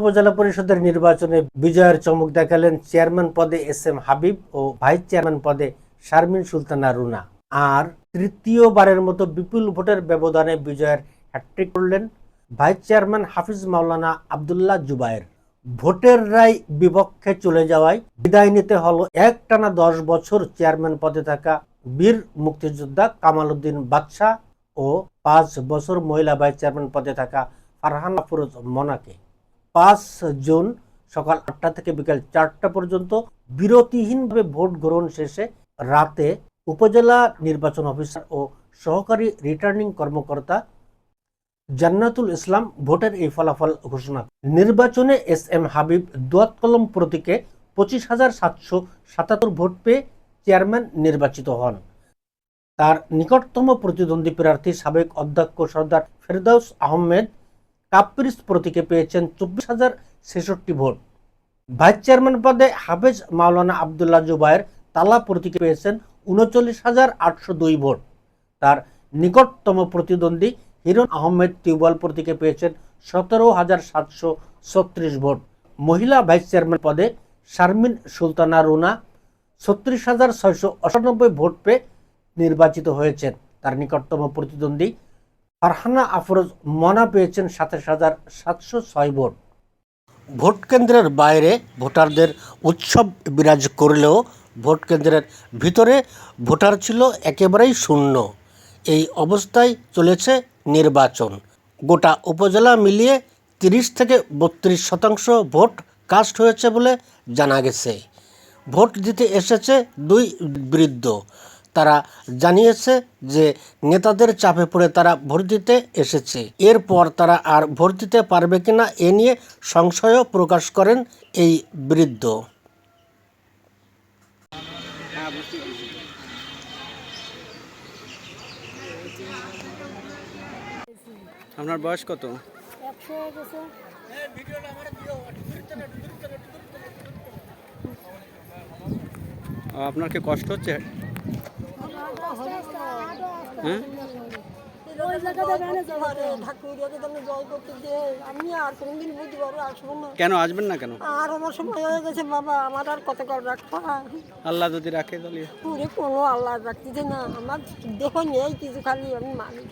উপজেলা পরিষদের নির্বাচনে বিজয়ের চমক দেখালেন চেয়ারম্যান পদে এস এম হাবিব ও ভাইস চেয়ারম্যান পদে শারমিন সুলতানা রুনা। আর তৃতীয়বারের মতো বিপুল ভোটের ব্যবধানে বিজয়ের হ্যাট্রিক করলেন ভাইস চেয়ারম্যান হাফিজ মাওলানা আবদুল্লাহ জুবায়ের। ভোটের রায় বিপক্ষে চলে যাওয়ায় বিদায় নিতে হলো এক টানা দশ বছর চেয়ারম্যান পদে থাকা বীর মুক্তিযোদ্ধা কামাল উদ্দিন বাদশাহ ও পাঁচ বছর মহিলা ভাইস চেয়ারম্যান পদে থাকা ফারহানা আফরোজ মনাকে। পাঁচ জুন সকাল আটটা থেকে বিকাল চারটা পর্যন্ত বিরতিহীনভাবে ভোট গ্রহণ শেষে রাতে উপজেলা নির্বাচন অফিসার ও সহকারী রিটার্নিং কর্মকর্তা জান্নাতুল ইসলাম ভোটের এই ফলাফল ঘোষণা নির্বাচনে এস এম হাবিব দোয়াত কলম প্রতীকে পঁচিশ হাজার সাতশো সাতাত্তর ভোট পেয়ে চেয়ারম্যান নির্বাচিত হন। তার নিকটতম প্রতিদ্বন্দ্বী প্রার্থী সাবেক অধ্যক্ষ সর্দার ফেরদাউস আহমেদ কাপ্রিস প্রতীকে পেয়েছেন চব্বিশ হাজার ছেষট্টি ভোট। ভাইস চেয়ারম্যান পদে হাফেজ মাওলানা আবদুল্লাহ জুবায়ের তালা প্রতীকে পেয়েছেন উনচল্লিশ হাজার আটশো দুই ভোট। তার নিকটতম প্রতিদ্বন্দ্বী হিরণ আহমেদ টিউবওয়েল প্রতীকে পেয়েছেন সতেরো হাজার সাতশো ছত্রিশ ভোট। মহিলা ভাইস চেয়ারম্যান পদে শারমিন সুলতানা রুনা ছত্রিশ হাজার ছয়শো ভোট পেয়ে নির্বাচিত হয়েছেন। তার নিকটতম প্রতিদ্বন্দ্বী ফারহানা আফরোজ মনা পেয়েছেন সাতাশ হাজার সাতশো ছয় ভোট। ভোট কেন্দ্রের বাইরে ভোটারদের উৎসব বিরাজ করলেও ভোট কেন্দ্রের ভিতরে ভোটার ছিল একেবারেই শূন্য। এই অবস্থায় চলেছে নির্বাচন। গোটা উপজেলা মিলিয়ে তিরিশ থেকে বত্রিশ শতাংশ ভোট কাস্ট হয়েছে বলে জানা গেছে। ভোট দিতে এসেছে দুই বৃদ্ধ। তারা জানিয়েছে যে নেতাদের চাপে পড়ে তারা ভোট দিতে এসেছে। এরপর তারা আর ভোট দিতে পারবে কিনা এ নিয়ে সংশয়ও প্রকাশ করেন এই বৃদ্ধ। আপনার বয়স কত? আপনার কি কষ্ট হচ্ছে? হ্যাঁ? কেন আসবেন না কেন? আর আমার সময় হয়ে গেছে বাবা আমার আর কত রাখবা আল্লাহ যদি রাখে তাহলে। পুরে কোনো আল্লাহ রাখতেছে না। আমার দেখো নেই কিছু খালি আমি মানুষ